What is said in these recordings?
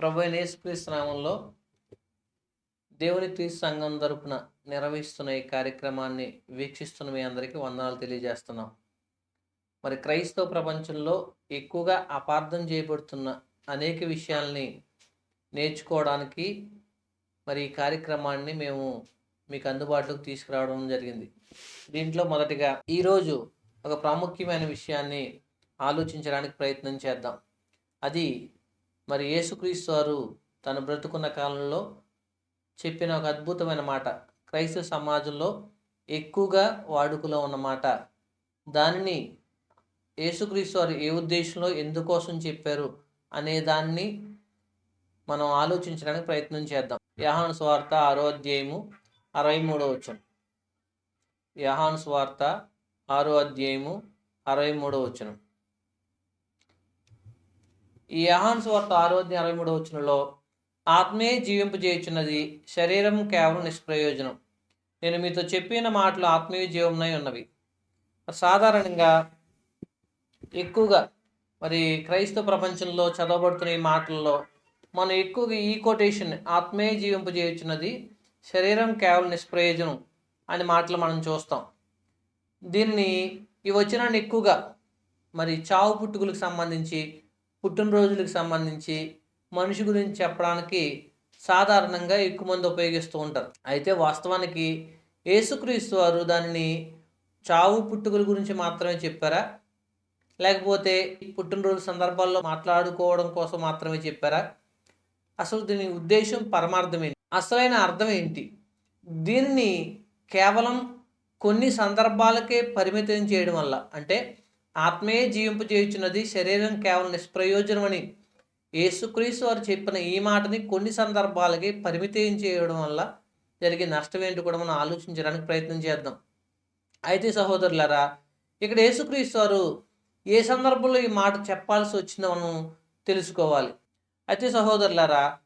ప్రభు అయిన యేసుక్రీస్తు నామంలో దేవుని క్రీస్తు సంఘం తరపున నిర్వహిస్తున్న ఈ కార్యక్రమాన్ని వీక్షిస్తున్న మీ అందరికీ వందనాలు తెలియజేస్తున్నాం. మరి క్రైస్తవ ప్రపంచంలో ఎక్కువగా అపార్థం చేయబడుతున్న అనేక విషయాల్ని నేర్చుకోవడానికి మరి ఈ కార్యక్రమాన్ని మేము మీకు అందుబాటులోకి తీసుకురావడం జరిగింది. దీంట్లో మొదటిగా ఈరోజు ఒక ప్రాముఖ్యమైన విషయాన్ని ఆలోచించడానికి ప్రయత్నం చేద్దాం. అది మరి యేసుక్రీస్తు వారు తను బ్రతుకున్న కాలంలో చెప్పిన ఒక అద్భుతమైన మాట. క్రైస్తవ సమాజంలో ఎక్కువగా వాడుకలో ఉన్న మాట. దానిని యేసుక్రీస్తు వారు ఏ ఉద్దేశంలో ఎందుకోసం చెప్పారు అనే దాన్ని మనం ఆలోచించడానికి ప్రయత్నం చేద్దాం. యహాను స్వార్త ఆరో అధ్యాయము అరవై మూడో వచనం. యహాను స్వార్త ఆరో అధ్యాయము అరవై మూడో వచనం. ఈ యహాన్స్ వార్త ఆరో అరవై మూడో వచ్చనంలో ఆత్మే జీవింపజేయుచున్నది శరీరం కేవలం నిష్ప్రయోజనం. నేను మీతో చెప్పిన మాటలు ఆత్మీయ జీవమునై ఉన్నవి. సాధారణంగా ఎక్కువగా మరి క్రైస్తవ ప్రపంచంలో చదవబడుతున్న ఈ మాటల్లో మనం ఎక్కువగా ఈ కొటేషన్ ఆత్మీయ జీవింపజేయుచున్నది శరీరం కేవలం నిష్ప్రయోజనం అనే మాటలు మనం చూస్తాం. దీన్ని ఈ వచ్చినాన్ని ఎక్కువగా మరి చావు పుట్టుకులకు సంబంధించి పుట్టినరోజులకు సంబంధించి మనిషి గురించి చెప్పడానికి సాధారణంగా ఎక్కువ మంది ఉపయోగిస్తూ ఉంటారు. అయితే వాస్తవానికి యేసుక్రీస్తు వారు దానిని చావు పుట్టుకల గురించి మాత్రమే చెప్పారా? లేకపోతే పుట్టినరోజు సందర్భాల్లో మాట్లాడుకోవడం కోసం మాత్రమే చెప్పారా? అసలు దీని ఉద్దేశం పరమార్థమేంటి అసలైన అర్థం ఏంటి? దీన్ని కేవలం కొన్ని సందర్భాలకే పరిమితం చేయడం వల్ల అంటే ఆత్మీయ జీవింపు చేయుచున్నది శరీరం కేవలం నిష్ప్రయోజనం అని యేసుక్రీస్తు వారు చెప్పిన ఈ మాటని కొన్ని సందర్భాలకి పరిమితం చేయడం వల్ల జరిగే నష్టం ఏంటి కూడా మనం ఆలోచించడానికి ప్రయత్నం చేద్దాం. అయితే సహోదరులారా ఇక్కడ యేసుక్రీస్తు వారు ఏ సందర్భంలో ఈ మాట చెప్పాల్సి వచ్చిందో మనం తెలుసుకోవాలి. అయితే సహోదరులారా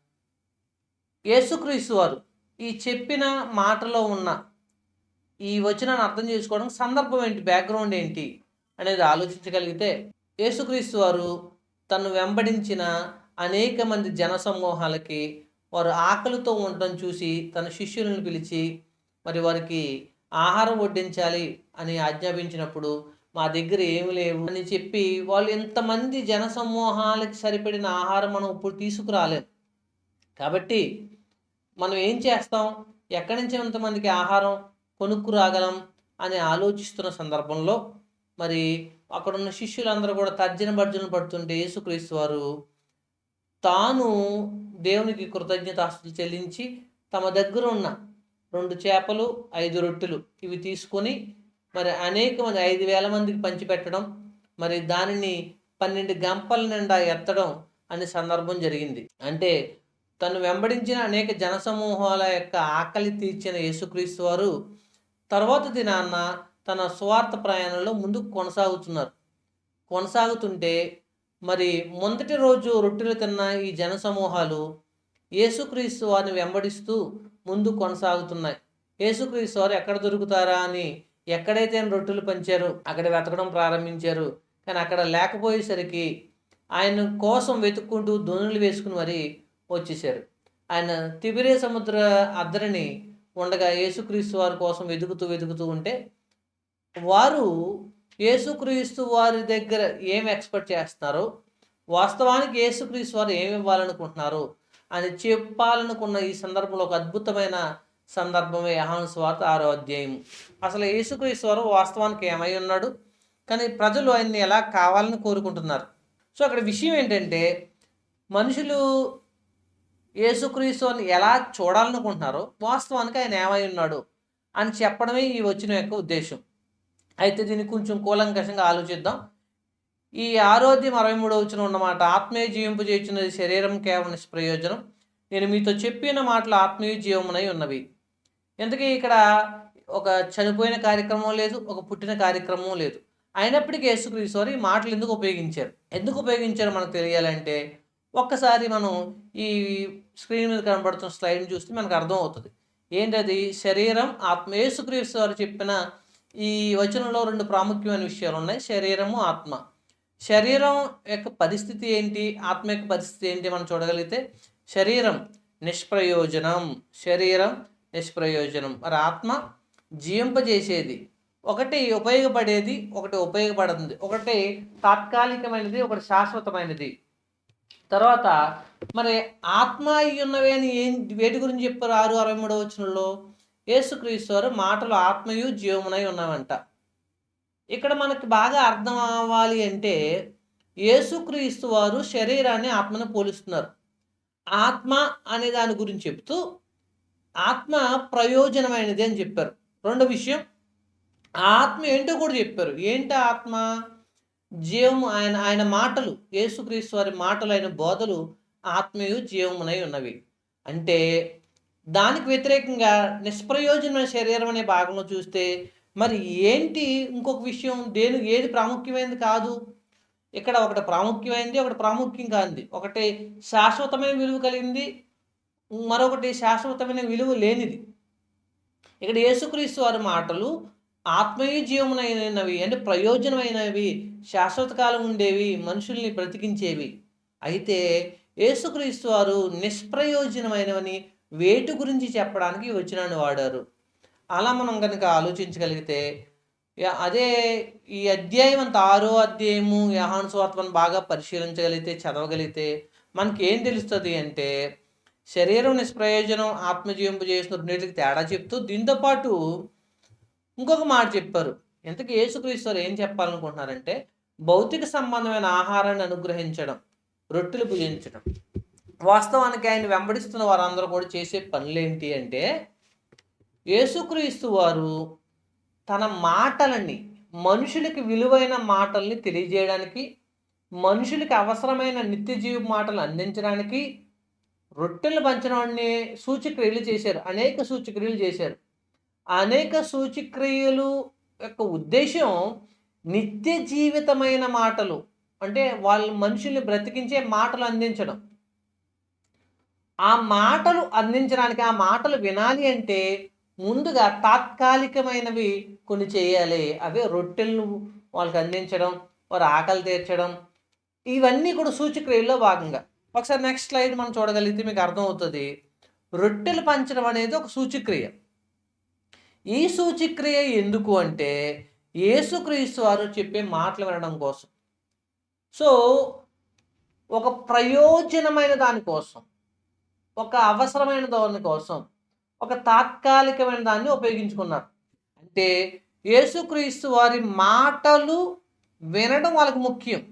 యేసుక్రీస్తు వారు ఈ చెప్పిన మాటలో ఉన్న ఈ వచనాన్ని అర్థం చేసుకోవడం సందర్భం ఏంటి? బ్యాక్గ్రౌండ్ ఏంటి? అనేది ఆలోచించగలిగితే యేసుక్రీస్తు వారు తను వెంబడించిన అనేక మంది జన సమూహాలకి వారు ఆకలితో ఉండటం చూసి తన శిష్యులను పిలిచి మరి వారికి ఆహారం వడ్డించాలి అని ఆజ్ఞాపించినప్పుడు మా దగ్గర ఏమి లేవు అని చెప్పి వాళ్ళు ఎంతమంది జన సమూహాలకి సరిపడిన ఆహారం మనం ఇప్పుడు తీసుకురాలేం కాబట్టి మనం ఏం చేస్తాం? ఎక్కడి నుంచి ఎంతమందికి ఆహారం కొనుక్కు రాగలం అని ఆలోచిస్తున్న సందర్భంలో మరి అక్కడ ఉన్న శిష్యులందరూ కూడా తర్జన భర్జన పడుతుంటే యేసుక్రీస్తు వారు తాను దేవునికి కృతజ్ఞతాస్తులు చెల్లించి తమ దగ్గర ఉన్న రెండు చేపలు ఐదు రొట్టెలు ఇవి తీసుకొని మరి అనేక మంది ఐదు వేల మందికి పంచిపెట్టడం మరి దానిని పన్నెండు గంపల నిండా ఎత్తడం అనే సందర్భం జరిగింది. అంటే తను వెంబడించిన అనేక జనసమూహాల యొక్క ఆకలి తీర్చిన యేసుక్రీస్తు వారు తర్వాత దినాన్న తన స్వార్థ ప్రయాణంలో ముందుకు కొనసాగుతున్నారు. కొనసాగుతుంటే మరి మొదటి రోజు రొట్టెలు తిన్న ఈ జనసమూహాలు యేసుక్రీస్తు వారిని వెంబడిస్తూ ముందు కొనసాగుతున్నాయి. యేసుక్రీస్తు వారు ఎక్కడ దొరుకుతారా అని ఎక్కడైతే రొట్టెలు పంచారో అక్కడ వెతకడం ప్రారంభించారు. కానీ అక్కడ లేకపోయేసరికి ఆయన కోసం వెతుక్కుంటూ ధ్వనులు వేసుకుని మరి వచ్చేసారు ఆయన తిబిరే సముద్ర అద్దరిని ఉండగా యేసుక్రీస్తు వారి కోసం వెతుకుతూ వెతుకుతూ ఉంటే వారు యేసుక్రీస్తు వారి దగ్గర ఏం ఎక్స్పెక్ట్ చేస్తున్నారు? వాస్తవానికి యేసుక్రీస్తు వారు ఏమి ఇవ్వాలనుకుంటున్నారు? అని చెప్పాలనుకున్న ఈ సందర్భంలో ఒక అద్భుతమైన సందర్భమే యహాను స్వార్త ఆరో అధ్యాయం. అసలు యేసుక్రీస్తు వారు వాస్తవానికి ఏమై ఉన్నాడు? కానీ ప్రజలు ఆయన్ని ఎలా కావాలని కోరుకుంటున్నారు? సో అక్కడ విషయం ఏంటంటే మనుషులు యేసుక్రీస్తుని ఎలా చూడాలనుకుంటున్నారో వాస్తవానికి ఆయన ఏమై ఉన్నాడు? అని చెప్పడమే ఈ వచ్చిన యొక్క ఉద్దేశం. అయితే దీన్ని కొంచెం కూలంకషంగా ఆలోచిద్దాం. ఈ ఆరోగ్యం అరవై మూడో వచ్చిన ఉన్నమాట ఆత్మీయ జీవింపు చేస్తున్నది శరీరం కేవలం నిష్ప్రయోజనం నేను మీతో చెప్పిన మాటలు ఆత్మీయ జీవమునై ఉన్నవి. ఎందుకే ఇక్కడ ఒక చనిపోయిన కార్యక్రమం లేదు ఒక పుట్టిన కార్యక్రమం లేదు. అయినప్పటికీ యేసుక్రీస్తు వారు ఈ మాటలు ఎందుకు ఉపయోగించారు? ఎందుకు ఉపయోగించారు మనకు తెలియాలంటే ఒక్కసారి మనం ఈ స్క్రీన్ మీద కనబడుతున్న స్లైడ్ని చూస్తే మనకు అర్థం అవుతుంది. ఏంటది? శరీరం ఆత్మ యేసుక్రీస్తు వారు చెప్పిన ఈ వచనంలో రెండు ప్రాముఖ్యమైన విషయాలు ఉన్నాయి. శరీరము ఆత్మ. శరీరం యొక్క పరిస్థితి ఏంటి? ఆత్మ యొక్క పరిస్థితి ఏంటి మనం చూడగలిగితే? శరీరం నిష్ప్రయోజనం. శరీరం నిష్ప్రయోజనం. మరి ఆత్మ జీవింపజేసేది. ఒకటి ఉపయోగపడేది ఒకటి ఉపయోగపడుతుంది ఒకటి తాత్కాలికమైనది ఒకటి శాశ్వతమైనది. తర్వాత మరి ఆత్మ అయి ఉన్నవి అని ఏం వేటి గురించి చెప్పారు? ఆరు అరవై మూడవ వచనంలో? యేసుక్రీస్తు వారు మాటలు ఆత్మయు జీవమునై ఉన్నావంట. ఇక్కడ మనకి బాగా అర్థం అవ్వాలి అంటే యేసుక్రీస్తు వారు శరీరాన్ని ఆత్మను పోలుస్తున్నారు. ఆత్మ అనే దాని గురించి చెప్తూ ఆత్మ ప్రయోజనమైనది అని చెప్పారు. రెండో విషయం ఆత్మ ఏంటో కూడా చెప్పారు. ఏంటి ఆత్మ? జీవం ఆయన ఆయన మాటలు యేసుక్రీస్తు వారి మాటలు ఆయన బోధలు ఆత్మయు జీవమునై ఉన్నవి. అంటే దానికి వ్యతిరేకంగా నిష్ప్రయోజనమైన శరీరం అనే భాగంలో చూస్తే మరి ఏంటి ఇంకొక విషయం? దేని ఏది ప్రాముఖ్యమైనది కాదు? ఇక్కడ ఒకటి ప్రాముఖ్యమైనది ఒకటి ప్రాముఖ్యం కాంది ఒకటి శాశ్వతమైన విలువ కలిగింది మరొకటి శాశ్వతమైన విలువ లేనిది. ఇక్కడ యేసుక్రీస్తు వారి మాటలు ఆత్మీయ జీవమునైనవి అంటే ప్రయోజనమైనవి శాశ్వత కాలం ఉండేవి మనుషుల్ని బ్రతికించేవి. అయితే యేసుక్రీస్తు వారు నిష్ప్రయోజనమైనవని వేటి గురించి చెప్పడానికి ఈ వచనాన్ని వాడారు. అలా మనం కనుక ఆలోచించగలిగితే అదే ఈ అధ్యాయం అంత ఆరో అధ్యాయము యహాను స్వార్థను బాగా పరిశీలించగలిగితే చదవగలిగితే మనకి ఏం తెలుస్తుంది అంటే శరీరం నిష్ప్రయోజనం ఆత్మజీవింపు చేసిన రెండింటికి తేడా చెప్తూ దీంతో పాటు ఇంకొక మాట చెప్పారు. ఇంతకీ యేసుక్రీస్తువారు ఏం చెప్పాలనుకుంటున్నారంటే భౌతిక సంబంధమైన ఆహారాన్ని అనుగ్రహించడం రొట్టెలు భుజించడం వాస్తవానికి ఆయన వెంబడిస్తున్న వారందరూ కూడా చేసే పనులేంటి అంటే యేసుక్రీస్తు వారు తన మాటలని మనుషులకి విలువైన మాటల్ని తెలియజేయడానికి మనుషులకి అవసరమైన నిత్య జీవ మాటలు అందించడానికి రొట్టెలు పంచడాన్ని సూచక్రియలు చేశారు. అనేక సూచక్రియలు చేశారు. అనేక సూచక్రియలు యొక్క ఉద్దేశం నిత్య జీవితమైన మాటలు. అంటే వాళ్ళ మనుషుల్ని బ్రతికించే మాటలు అందించడం. ఆ మాటలు అందించడానికి ఆ మాటలు వినాలి అంటే ముందుగా తాత్కాలికమైనవి కొన్ని చేయాలి. అవే రొట్టెలను వాళ్ళకి అందించడం వారు ఆకలి తీర్చడం ఇవన్నీ కూడా సూచక్రియల్లో భాగంగా. ఒకసారి నెక్స్ట్ స్లైడ్ మనం చూడగలిగితే మీకు అర్థమవుతుంది. రొట్టెలు పంచడం అనేది ఒక సూచక్రియ. ఈ సూచక్రియ ఎందుకు అంటే యేసుక్రీస్తు వారు చెప్పే మాటలు వినడం కోసం. సో ఒక ప్రయోజనమైన దానికోసం. ఒక అవసరమైన దాని కోసం ఒక తాత్కాలికమైన దాన్ని ఉపయోగించుకున్నారు. అంటే యేసుక్రీస్తు వారి మాటలు వినడం వాళ్ళకి ముఖ్యం.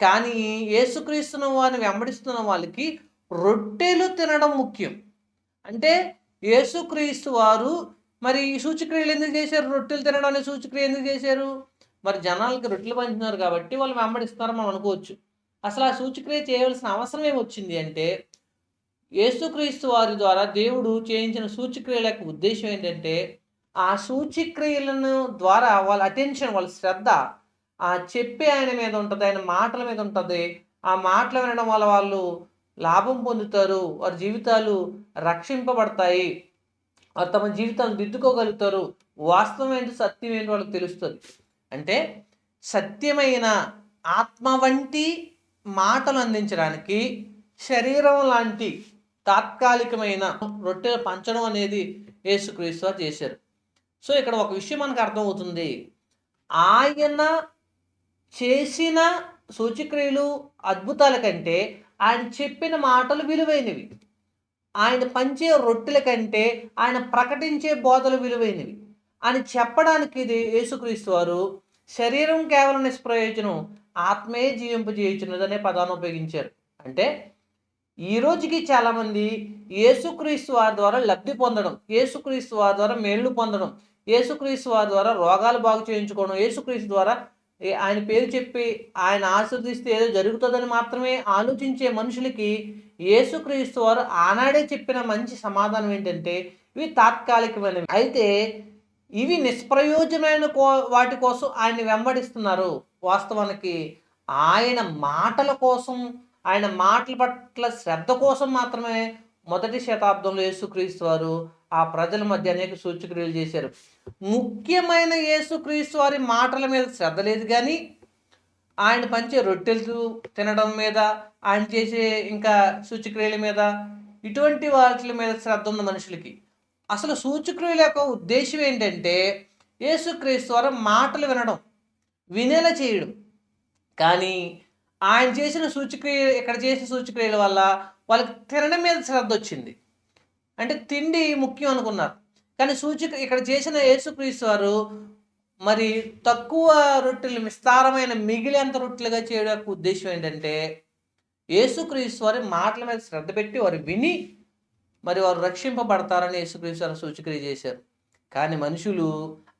కానీ యేసుక్రీస్తున్న వారిని వెంబడిస్తున్న వాళ్ళకి రొట్టెలు తినడం ముఖ్యం. అంటే యేసుక్రీస్తు వారు మరి ఈ సూచక్రియలు ఎందుకు చేశారు? రొట్టెలు తినడం అనే సూచక్రియ ఎందుకు చేశారు? మరి జనాలకి రొట్టెలు పంచుతున్నారు కాబట్టి వాళ్ళు వెంబడిస్తున్నారు మనం అనుకోవచ్చు. అసలు ఆ సూచక్రియ చేయవలసిన అవసరం ఏమొచ్చింది అంటే యేసుక్రీస్తు వారి ద్వారా దేవుడు చేయించిన సూచిక్రియల యొక్క ఉద్దేశం ఏంటంటే ఆ సూచిక్రియలను ద్వారా వాళ్ళ అటెన్షన్ వాళ్ళ శ్రద్ధ ఆ చెప్పే ఆయన మీద ఉంటుంది ఆయన మాటల మీద ఉంటుంది. ఆ మాటలు వినడం వల్ల వాళ్ళు లాభం పొందుతారు వారి జీవితాలు రక్షింపబడతాయి వారు తమ జీవితాలు దిద్దుకోగలుగుతారు. వాస్తవం ఏంటి సత్యం ఏంటి వాళ్ళకి తెలుస్తుంది. అంటే సత్యమైన ఆత్మ వంటి మాటలు అందించడానికి శరీరం లాంటి తాత్కాలికమైన రొట్టెలు పంచడం అనేది యేసుక్రీస్తు వారు చేశారు. సో ఇక్కడ ఒక విషయం మనకు అర్థమవుతుంది. ఆయన చేసిన సూచిక్రియలు అద్భుతాల కంటే ఆయన చెప్పిన మాటలు విలువైనవి. ఆయన పంచే రొట్టెల కంటే ఆయన ప్రకటించే బోధలు విలువైనవి. అని చెప్పడానికి ఇది యేసుక్రీస్తు వారు శరీరం కేవలం నిష్ప్రయోజనం ఆత్మే జీవింపజేయుచున్నది అనే పదాన్ని ఉపయోగించారు. అంటే ఈ రోజుకి చాలామంది యేసుక్రీస్తు వారి ద్వారా లబ్ధి పొందడం యేసుక్రీస్తు వారి ద్వారా మేళ్ళు పొందడం యేసుక్రీస్తు వారి ద్వారా రోగాలు బాగు చేయించుకోవడం యేసుక్రీస్తు ద్వారా ఆయన పేరు చెప్పి ఆయన ఆశీర్దిస్తే ఏదో జరుగుతుందని మాత్రమే ఆలోచించే మనుషులకి యేసుక్రీస్తు వారు ఆనాడే చెప్పిన మంచి సమాధానం ఏంటంటే ఇవి తాత్కాలికమైనవి. అయితే ఇవి నిష్ప్రయోజనమైన కో వాటి కోసం ఆయన్ని వెంబడిస్తున్నారు. వాస్తవానికి ఆయన మాటల కోసం ఆయన మాటల పట్ల శ్రద్ధ కోసం మాత్రమే మొదటి శతాబ్దంలో యేసుక్రీస్తు వారు ఆ ప్రజల మధ్య అనేక సూచక్రియలు చేశారు. ముఖ్యమైన యేసుక్రీస్తు వారి మాటల మీద శ్రద్ధ లేదు కానీ ఆయన పంచే రొట్టెలు తినడం మీద ఆయన చేసే ఇంకా సూచక్రియల మీద ఇటువంటి వాటి మీద శ్రద్ధ ఉన్న మనుషులకి. అసలు సూచక్రియల యొక్క ఉద్దేశం ఏంటంటే యేసుక్రీస్తు వారు మాటలు వినడం వినేలా చేయడం. కానీ ఆయన చేసిన సూచిక్రియ ఇక్కడ చేసిన సూచిక్రియల వల్ల వాళ్ళకి తినడం మీద శ్రద్ధ వచ్చింది. అంటే తిండి ముఖ్యం అనుకున్నారు. కానీ సూచిక ఇక్కడ చేసిన యేసుక్రీస్తు వారు మరి తక్కువ రొట్టెలు విస్తారమైన మిగిలేంత రొట్టెలుగా చేయడం యొక్క ఉద్దేశం ఏంటంటే యేసుక్రీస్తు వారి మాటల మీద శ్రద్ధ పెట్టి వారు విని మరి వారు రక్షింపబడతారని యేసుక్రీస్తు వారు సూచిక్రియ చేశారు. కానీ మనుషులు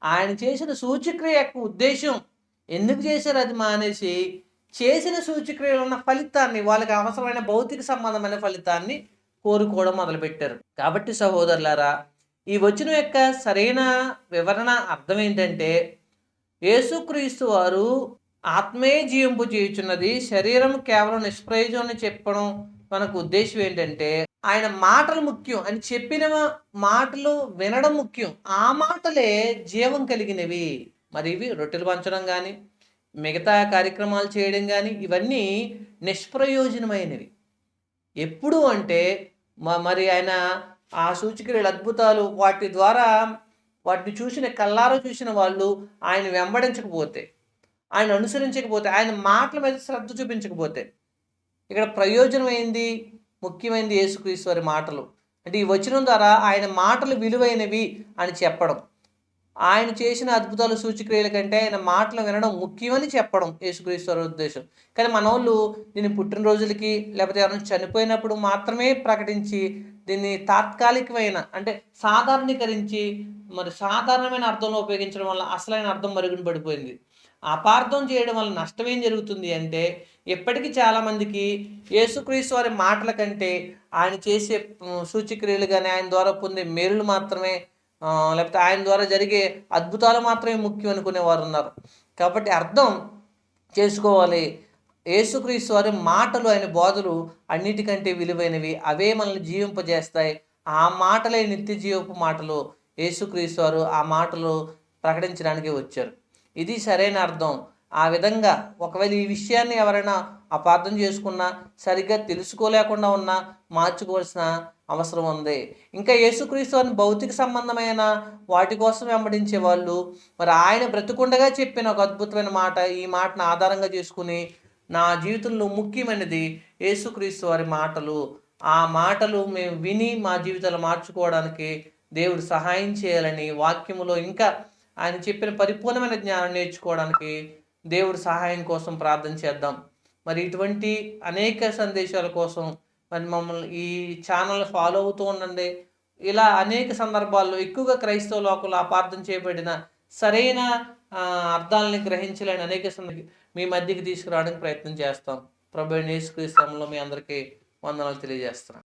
ఆయన చేసిన సూచిక్రియ యొక్క ఉద్దేశం ఎందుకు చేశారు అది మానేసి చేసిన సూచక్రియలు ఉన్న ఫలితాన్ని వాళ్ళకి అవసరమైన భౌతిక సంబంధమైన ఫలితాన్ని కోరుకోవడం మొదలుపెట్టారు. కాబట్టి సహోదరులారా ఈ వచనం యొక్క సరైన వివరణ అర్థం ఏంటంటే యేసుక్రీస్తు వారు ఆత్మే జీవింపు చేయుచున్నది శరీరం కేవలం నిష్ప్రయోజనం అని చెప్పడం మనకు ఉద్దేశం ఏంటంటే ఆయన మాటలు ముఖ్యం అని చెప్పిన మాటలు వినడం ముఖ్యం. ఆ మాటలే జీవం కలిగినవి. మరి ఇవి రొట్టెలు పంచడం కానీ మిగతా కార్యక్రమాలు చేయడం కానీ ఇవన్నీ నిష్ప్రయోజనమైనవి. ఎప్పుడు అంటే మ- మరి ఆయన ఆ సూచికలు అద్భుతాలు వాటి ద్వారా వాటిని చూసిన కల్లారో చూసిన వాళ్ళు ఆయన వెంబడించకపోతే ఆయన అనుసరించకపోతే ఆయన మాటల మీద శ్రద్ధ చూపించకపోతే ఇక్కడ ప్రయోజనమైంది ముఖ్యమైనది యేసుక్రీస్తు వారి మాటలు. అంటే ఈ వచనం ద్వారా ఆయన మాటలు విలువైనవి అని చెప్పడం. ఆయన చేసిన అద్భుతాలు సూచక్రియల కంటే ఆయన మాటలు వినడం ముఖ్యమని చెప్పడం యేసుక్రీస్తు ఉద్దేశం. కానీ మన వాళ్ళు దీన్ని పుట్టినరోజులకి లేకపోతే ఎవరైనా చనిపోయినప్పుడు మాత్రమే ప్రకటించి దీన్ని తాత్కాలికమైన అంటే సాధారణీకరించి మరి సాధారణమైన అర్థంలో ఉపయోగించడం వల్ల అసలైన అర్థం మరుగున పడిపోయింది. అపార్థం చేయడం వల్ల నష్టం ఏం జరుగుతుంది అంటే ఇప్పటికీ చాలామందికి యేసుక్రీస్తు వారి మాటల కంటే ఆయన చేసే ఉమ్, సూచక్రియలు కానీ ఆయన ద్వారా పొందే మేలులు మాత్రమే లేకపోతే ఆయన ద్వారా జరిగే అద్భుతాలు మాత్రమే ముఖ్యం అనుకునే వారు ఉన్నారు. కాబట్టి అర్థం చేసుకోవాలి. యేసుక్రీస్తు వారి మాటలు ఆయన బోధలు అన్నిటికంటే విలువైనవి. అవే మనల్ని జీవింపజేస్తాయి. ఆ మాటలే నిత్య జీవపు మాటలు. యేసుక్రీస్తు వారు ఆ మాటలు ప్రకటించడానికి వచ్చారు. ఇది సరైన అర్థం. ఆ విధంగా ఒకవేళ ఈ విషయాన్ని ఎవరైనా అపార్థం చేసుకున్నా సరిగ్గా తెలుసుకోలేకుండా ఉన్నా మార్చుకోవాల్సిన అవసరం ఉంది ఇంకా యేసుక్రీస్తు వారిని భౌతిక సంబంధమైన వాటి కోసం వెంబడించే వాళ్ళు మరి ఆయన బ్రతుకుండగా చెప్పిన ఒక అద్భుతమైన మాట ఈ మాటను ఆధారంగా చేసుకుని నా జీవితంలో ముఖ్యమైనది యేసుక్రీస్తు వారి మాటలు. ఆ మాటలు మేము విని మా జీవితాలు మార్చుకోవడానికి దేవుడు సహాయం చేయాలని వాక్యములో ఇంకా ఆయన చెప్పిన పరిపూర్ణమైన జ్ఞానం నేర్చుకోవడానికి దేవుడి సహాయం కోసం ప్రార్థన చేద్దాం. మరి ఇటువంటి అనేక సందేశాల కోసం మరి మమ్మల్ని ఈ ఛానల్ ఫాలో అవుతూ ఉండండి. ఇలా అనేక సందర్భాల్లో ఎక్కువగా క్రైస్తవ లోకంలో అపార్థం చేయబడిన సరైన అర్థాలని గ్రహించలేని అనేక సందర్భ మీ మధ్యకి తీసుకురావడానికి ప్రయత్నం చేస్తాం. ప్రభు యేసుక్రీస్తులో మీ అందరికీ వందనాలు తెలియజేస్తున్నాను